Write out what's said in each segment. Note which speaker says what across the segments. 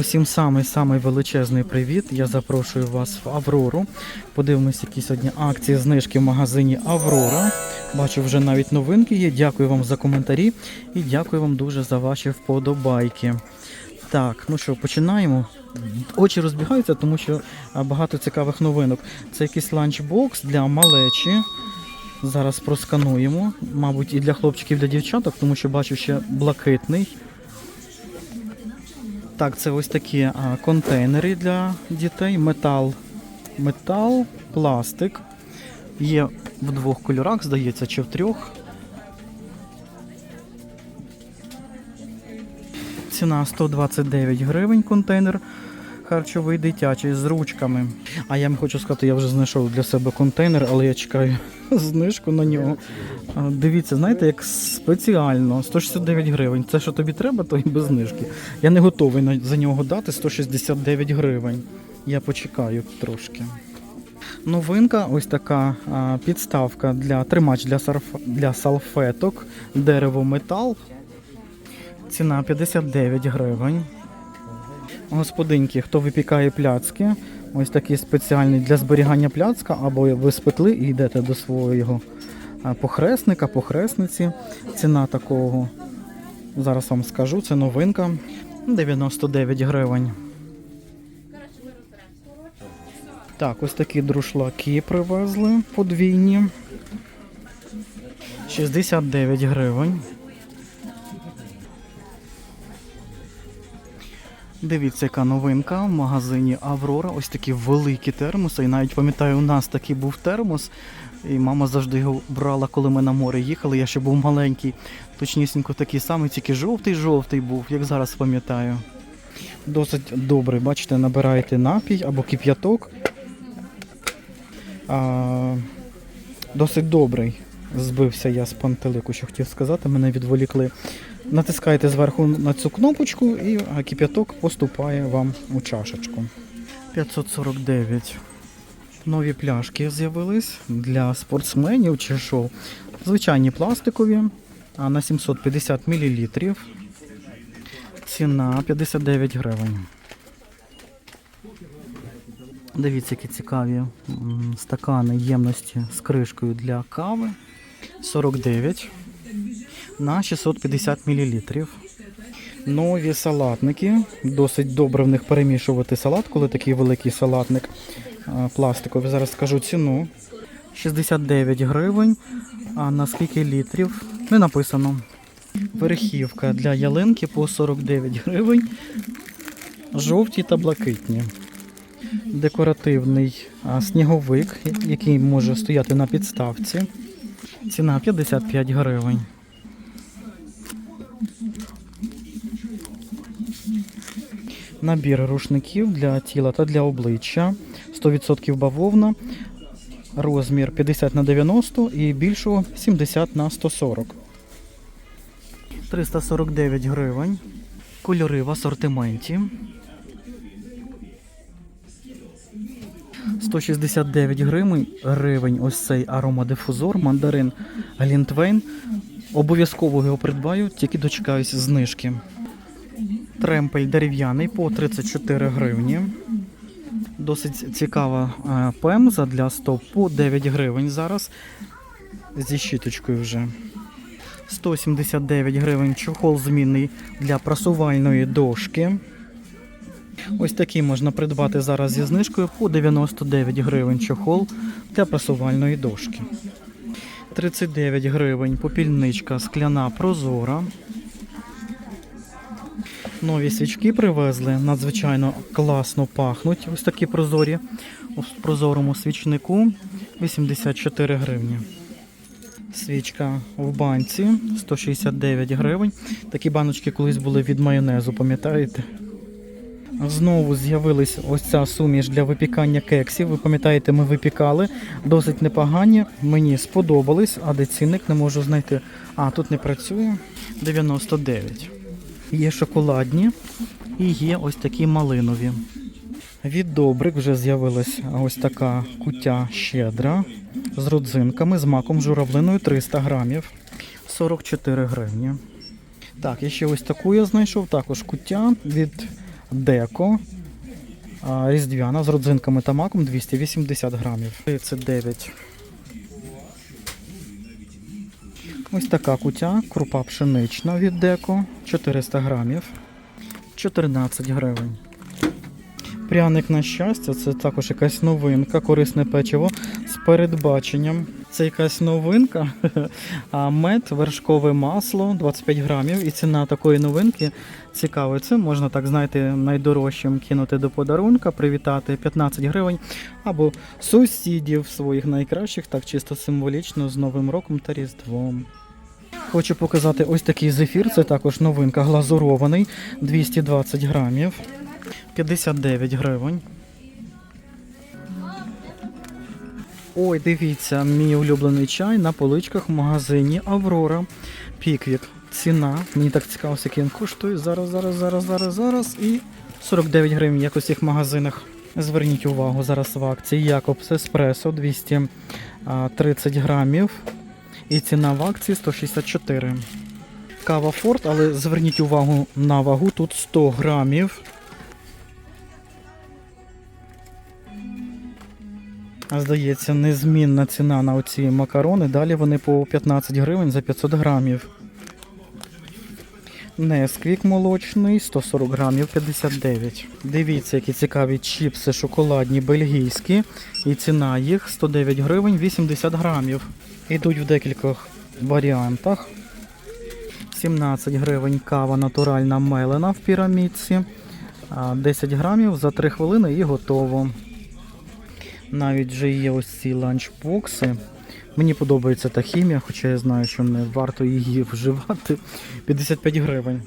Speaker 1: Усім самий-самий величезний привіт. Я запрошую вас в Аврору. Подивимось, які сьогодні акції, знижки в магазині Аврора. Бачу, вже навіть новинки є. Дякую вам за коментарі і дякую вам дуже за ваші вподобайки. Так, ну що, починаємо. Очі розбігаються, тому що багато цікавих новинок. Це якийсь ланчбокс для малечі. Зараз проскануємо. Мабуть, і для хлопчиків, і для дівчаток, тому що бачу ще блакитний. Так, це ось такі а, контейнери для дітей. Метал, метал, пластик. Є в двох кольорах, здається, чи в трьох. Ціна 129 гривень контейнер харчовий дитячий з ручками. А я вам хочу сказати, я вже знайшов для себе контейнер, але я чекаю знижку на нього. Дивіться, знаєте, як спеціально 169 гривень. Це що тобі треба, то і без знижки. Я не готовий за нього дати 169 гривень. Я почекаю трошки. Новинка, ось така а, підставка для тримач для, сарф, для салфеток, дерево метал. Ціна 59 гривень. Господинки, хто випікає пляцки, ось такий спеціальний для зберігання пляцка, або ви спекли і йдете до свого похресника, похресниці. Ціна такого, зараз вам скажу, це новинка 99 гривень. Так, ось такі друшлаки привезли подвійні. 69 гривень. Дивіться, яка новинка в магазині Аврора. Ось такі великі термоси. І навіть пам'ятаю, у нас такий був термос. І мама завжди його брала, коли ми на море їхали. Я ще був маленький. Точнісінько такий самий, тільки жовтий-жовтий був, як зараз пам'ятаю. Досить добрий, бачите, набираєте напій або кип'яток. Досить добрий. Збився я з пантелику, що хотів сказати, мене відволікли. Натискаєте зверху на цю кнопочку і кип'яток поступає вам у чашечку. 549. Нові пляшки з'явились для спортсменів чи що. Звичайні пластикові, а на 750 мл. Ціна 59 гривень. Дивіться, які цікаві стакани ємності з кришкою для кави. 49 на 650 мл. Нові салатники. Досить добре в них перемішувати салат, коли такий великий салатник пластиковий. Зараз скажу ціну. 69 гривень. А на скільки літрів? Не написано. Верхівка для ялинки по 49 гривень. Жовті та блакитні. Декоративний сніговик, який може стояти на підставці. Ціна 55 гривень. Набір рушників для тіла та для обличчя. 100% бавовна. Розмір 50 на 90 і більшого 70 на 140. 349 гривень. Кольори в асортименті. 169 гривень, ось цей аромадифузор, мандарин Глінтвейн. Обов'язково його придбаю, тільки дочекаюсь знижки. Тремпель дерев'яний по 34 гривні. Досить цікава е, пемза для стоп по 9 гривень зараз. Зі щіточкою вже. 179 гривень чохол змінний для прасувальної дошки. Ось такий можна придбати зараз зі знижкою по 99 гривень чохол для прасувальної дошки. 39 гривень попільничка скляна прозора. Нові свічки привезли, надзвичайно класно пахнуть. Ось такі прозорі. У прозорому свічнику 84 гривні. Свічка в банці 169 гривень. Такі баночки колись були від майонезу, пам'ятаєте? Знову з'явилась ось ця суміш для випікання кексів. Ви пам'ятаєте, ми випікали. Досить непогані. Мені сподобались, а де цінник не можу знайти. А, тут не працює. 99. Є шоколадні і є ось такі малинові. Від добрик вже з'явилась ось така кутя щедра з родзинками, з маком журавлиною 300 грамів. 44 гривні. Так, і ще ось таку я знайшов, також куття від деко. Різдвяна з родзинками та маком 280 грамів. 39. Ось така кутя, крупа пшенична від деко 400 грамів. 14 гривень. Пряник на щастя, це також якась новинка, корисне печиво з передбаченням. Це якась новинка. А мед, вершкове масло 25 грамів. І ціна такої новинки цікава. Це можна так, знаєте, найдорожчим кинути до подарунка, привітати 15 гривень або сусідів своїх найкращих, так чисто символічно з Новим роком та Різдвом. Хочу показати ось такий зефір. Це також новинка глазурований 220 грамів. 59 гривень. Ой, дивіться, мій улюблений чай на поличках в магазині Аврора. Піквік. Ціна. Мені так цікаво, скільки він коштує. Зараз, зараз, зараз, зараз, зараз. І 49 гривень, як у всіх магазинах. Зверніть увагу, зараз в акції Якобс Еспресо 230 грамів. І ціна в акції 164. Кава Форт, але зверніть увагу на вагу, тут 100 грамів. Здається, незмінна ціна на оці макарони. Далі вони по 15 гривень за 500 грамів. Несквік молочний, 140 грамів 59. Дивіться, які цікаві чіпси шоколадні бельгійські. І ціна їх 109 гривень 80 грамів. Ідуть в декількох варіантах. 17 гривень кава натуральна мелена в пірамідці. 10 грамів за 3 хвилини і готово. Навіть вже є ось ці ланчбокси. Мені подобається та хімія, хоча я знаю, що не варто її вживати. 55 гривень.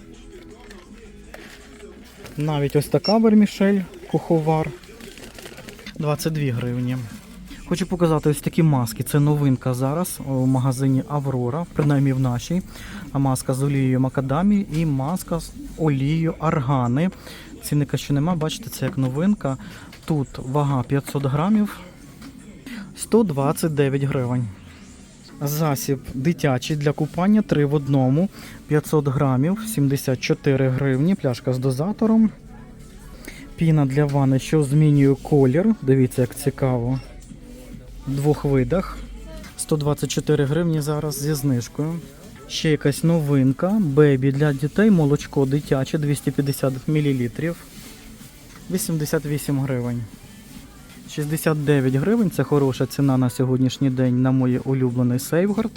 Speaker 1: Навіть ось така вермішель, куховар. 22 гривні. Хочу показати ось такі маски. Це новинка зараз у магазині Аврора, принаймні в нашій. А маска з олією макадамі і маска з олією аргани. Цінника ще нема, бачите, це як новинка. Тут вага 500 грамів, 129 гривень. Засіб дитячий для купання 3 в одному, 500 грамів, 74 гривні, пляшка з дозатором. Піна для ванни, що змінює колір. Дивіться, як цікаво. Двох видах. 124 гривні зараз зі знижкою. Ще якась новинка. Бебі для дітей, молочко дитяче 250 мл. 88 гривень. 69 гривень це хороша ціна на сьогоднішній день на моє улюблений Сейфгард.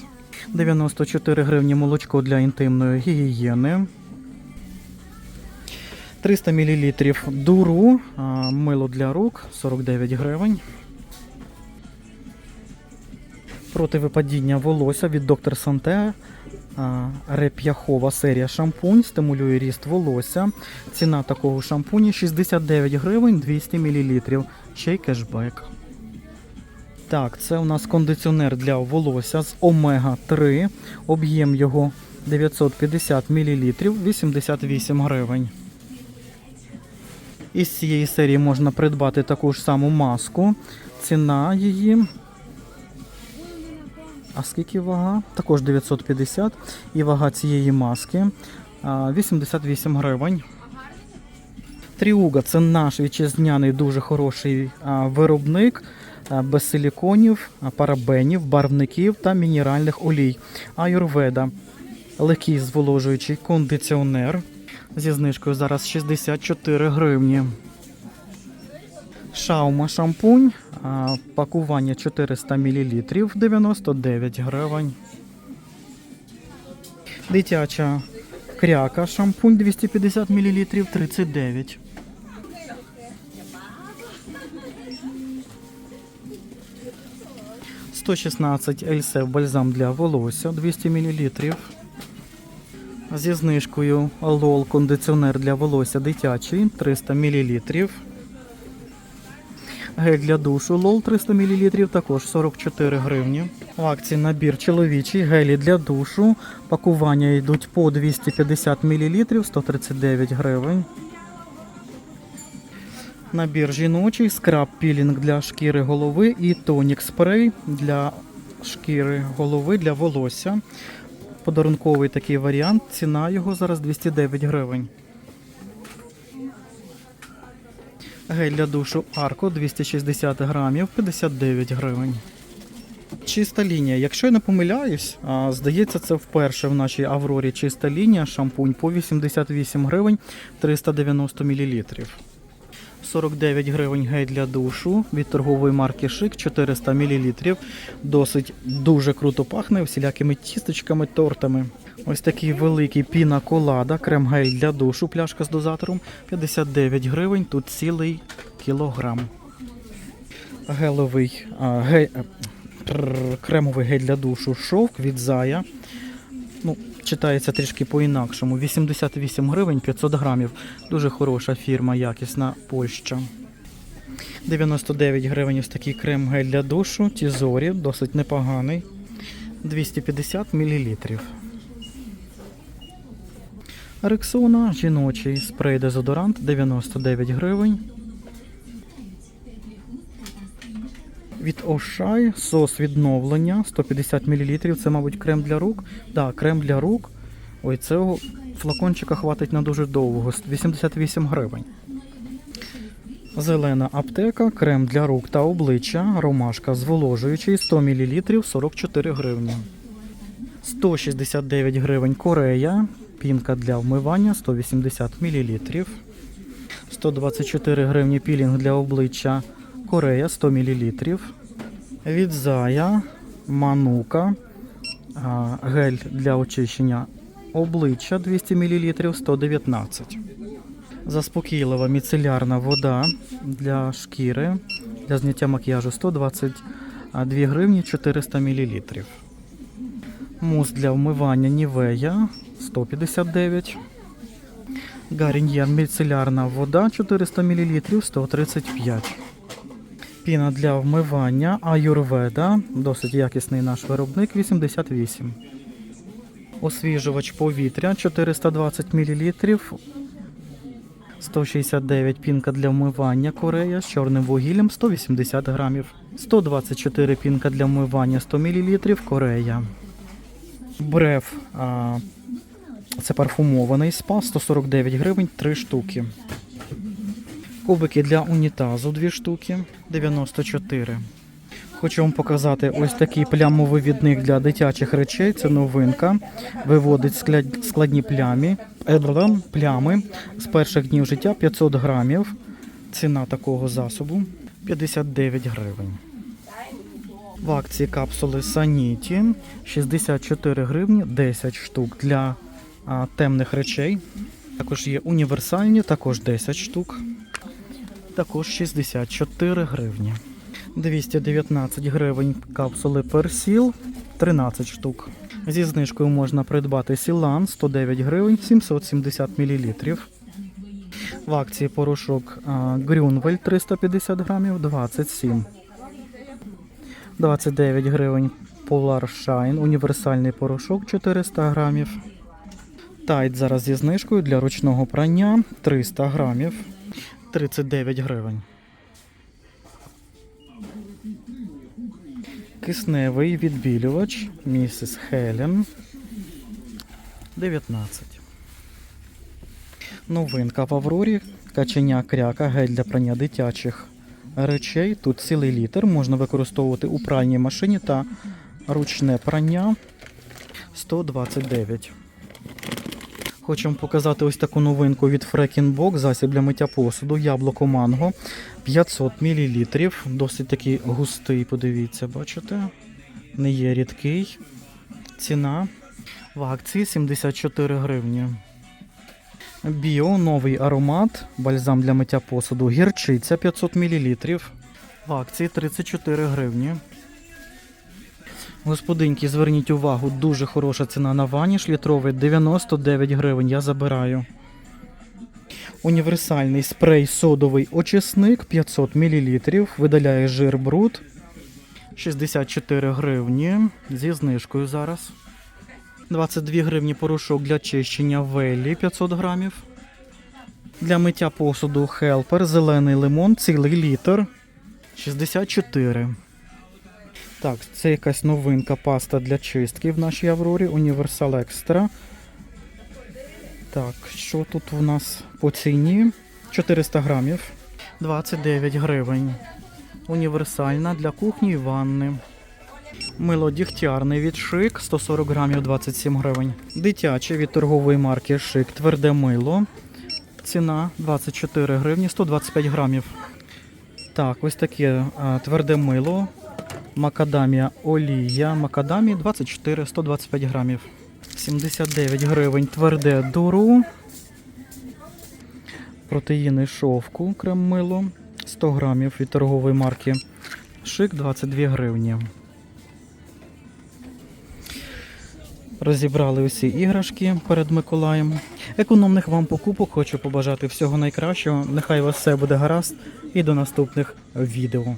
Speaker 1: 94 гривні молочко для інтимної гігієни. 300 мл дуру, мило для рук 49 гривень. Проти випадіння волосся від доктор Санте. Реп'яхова серія шампунь стимулює ріст волосся. Ціна такого шампуні 69 гривень 200 мл. Ще й кешбек. Так, це у нас кондиціонер для волосся з омега 3. Об'єм його 950 мл, 88 гривень. Із цієї серії можна придбати таку ж саму маску. Ціна її. А скільки вага? Також 950. І вага цієї маски 88 гривень. Тріуга це наш вітчизняний дуже хороший виробник без силіконів, парабенів, барвників та мінеральних олій. Аюрведа. Легкий зволожуючий кондиціонер. Зі знижкою зараз 64 гривні. Шаума шампунь. Пакування 400 мл 99 гривень. Дитяча кряка шампунь 250 мл 39. – 116 Ельсев бальзам для волосся 200 мл. Зі знижкою Лол кондиціонер для волосся дитячий 300 мл. Гель для душу Лол 300 мл також 44 гривні. В акції набір чоловічий, гелі для душу. Пакування йдуть по 250 мл 139 гривень. Набір жіночий, скраб пілінг для шкіри голови і тонік спрей для шкіри голови для волосся. Подарунковий такий варіант. Ціна його зараз 209 гривень. Гель для душу Арко 260 грамів 59 гривень. Чиста лінія. Якщо я не помиляюсь, а, здається, це вперше в нашій Аврорі чиста лінія. Шампунь по 88 гривень 390 мл. 49 гривень гель для душу від торгової марки Шик 400 мл. Досить дуже круто пахне всілякими тістечками, тортами. Ось такий великий піна колада, крем гель для душу, пляшка з дозатором 59 гривень, тут цілий кілограм. Геловий а, гель, е, тррр, кремовий гель для душу шовк від Зая. Ну, читається трішки по-інакшому. 88 гривень 500 грамів. Дуже хороша фірма, якісна Польща. 99 гривень ось такий крем гель для душу. Тізорі, досить непоганий. 250 мл. Рексона жіночий спрей дезодорант 99 гривень. Від Ошай сос відновлення 150 мл. Це, мабуть, крем для рук. Да, крем для рук. Ой, цього флакончика хватить на дуже довго. 88 гривень. Зелена аптека, крем для рук та обличчя, ромашка зволожуючий 100 мл 44 гривні. 169 гривень Корея, пінка для вмивання 180 мл. 124 гривні пілінг для обличчя Корея 100 мл. Від Зая, Манука, гель для очищення обличчя 200 мл 119. Заспокійлива міцелярна вода для шкіри для зняття макіяжу 122 гривні 400 мл. Мус для вмивання Нівея 159. Гаріньєр міцелярна вода 400 мл 135. Піна для вмивання Аюрведа. Досить якісний наш виробник 88. Освіжувач повітря 420 мл. 169 пінка для вмивання Корея з чорним вугіллям 180 грамів. 124 пінка для вмивання 100 мл Корея. Бреф. А, це парфумований спа 149 гривень 3 штуки. Кубики для унітазу 2 штуки 94. Хочу вам показати ось такий плямовий відник для дитячих речей. Це новинка. Виводить складні плямі, е, плями з перших днів життя 500 грамів. Ціна такого засобу 59 гривень. В акції капсули Саніті 64 гривні 10 штук для а, темних речей. Також є універсальні, також 10 штук. Також 64 гривні. 219 гривень капсули Персіл 13 штук. Зі знижкою можна придбати Сілан 109 гривень 770 мл. В акції порошок Грюнвель 350 грамів 27. 29 гривень Polar Shine універсальний порошок 400 грамів. Тайт зараз зі знижкою для ручного прання 300 грамів 39 гривень. Кисневий відбілювач місіс Хелен 19. Новинка в Аврорі. Каченя кряка, гель для прання дитячих речей. Тут цілий літр. Можна використовувати у пральній машині та ручне прання 129. Вам показати ось таку новинку від Фрекінбок, засіб для миття посуду, яблуко манго 500 мл. Досить такий густий, подивіться, бачите? Не є рідкий. Ціна в акції 74 гривні. Біо, новий аромат, бальзам для миття посуду, гірчиця 500 мл. В акції 34 гривні. Господинки, зверніть увагу, дуже хороша ціна на ваніш літровий 99 гривень. Я забираю. Універсальний спрей содовий очисник 500 мл. Видаляє жир бруд. 64 гривні. Зі знижкою зараз. 22 гривні порошок для чищення велі 500 грамів. Для миття посуду хелпер, зелений лимон, цілий літр. 64. Так, це якась новинка паста для чистки в нашій Аврорі. Універсал Екстра. Так, що тут у нас по ціні? 400 грамів. 29 гривень. Універсальна для кухні і ванни. Мило дігтярне від шик 140 грамів 27 гривень. Дитяче від торгової марки Шик тверде мило. Ціна 24 гривні 125 грамів. Так, ось таке а, тверде мило. Макадамія олія. Макадамі 24 125 грамів. 79 гривень тверде дуру. Протеїни шовку крем мило 100 грамів від торгової марки. Шик 22 гривні. Розібрали усі іграшки перед Миколаєм. Економних вам покупок хочу побажати всього найкращого. Нехай вас все буде гаразд і до наступних відео.